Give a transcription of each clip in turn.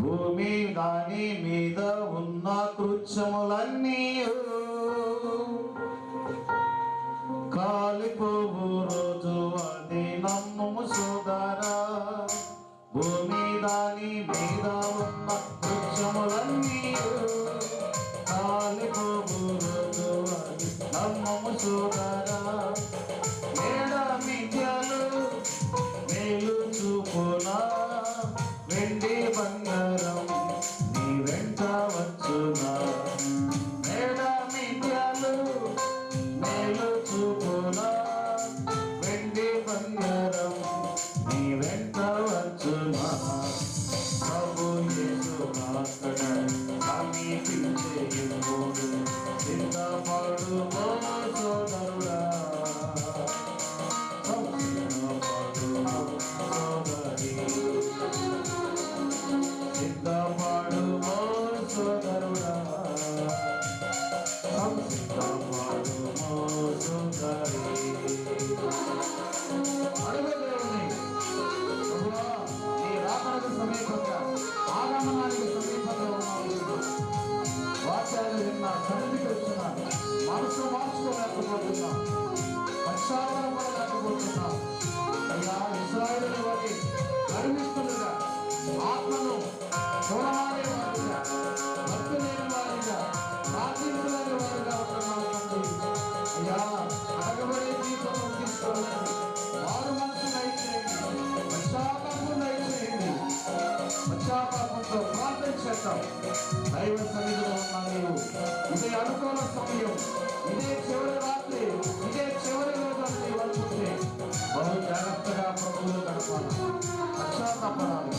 భూమి దాని మీద ఉన్న కృత్యములన్నీ చొప్పున వెండి బంగారం నీ వెంట వచ్చునా? మేడ మిత్రలు మేలు చూపున? వెండి బంగారం నీ వెంట వచ్చునా? ప్రభు యేసు మాత్రమే సమీపించే సింతపడుకో పశ్చాత్తాపంతో ప్రార్థన చేద్దాం. దైవ సన్నిధిలో ఉన్న నీవు. ఇదే అనుకూల సమయం. ఇదే చివరి రాత్రి. ఇదే చివరి రోజు నీవు అనుకుంటే బహు జాగ్రత్తగా ప్రభువులు గడపాలి. పశ్చాత్తాపడాలి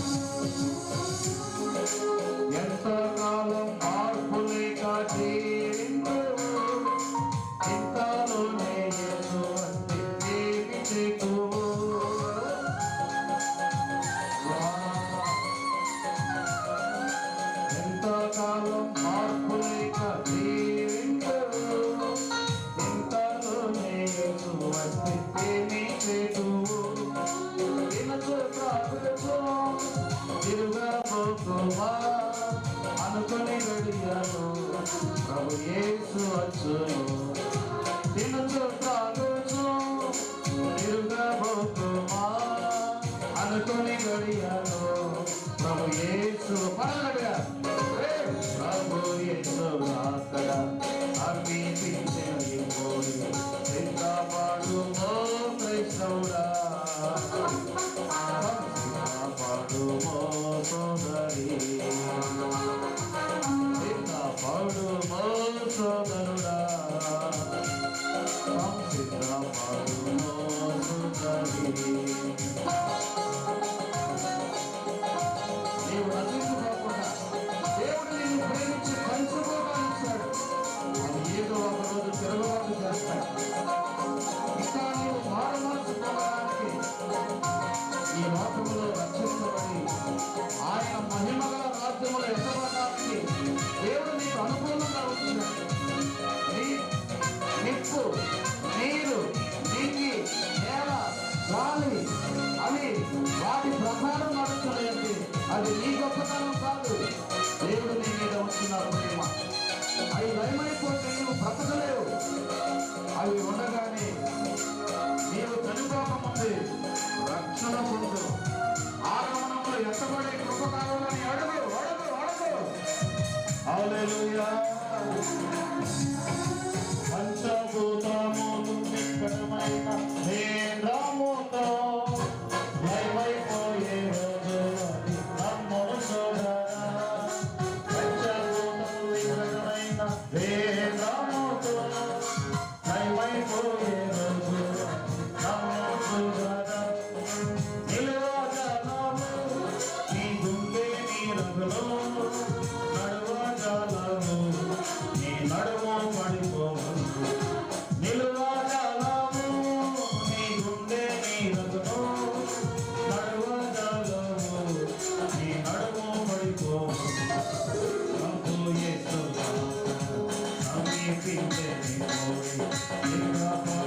అది నీ గొప్పతనం కాదు. దేవుడు నీ మీద ఉంచిన ప్రేమ అవి లయమైపోతే నువ్వు బ్రతకలేవు. అవి ఉండగానే నీవు తనుకోపం ఉంది రక్షణ పొందు ఆగమనంలో ఎత్తబడే కృపకాలని అడుగు అడుగు. అడుగు Thank you.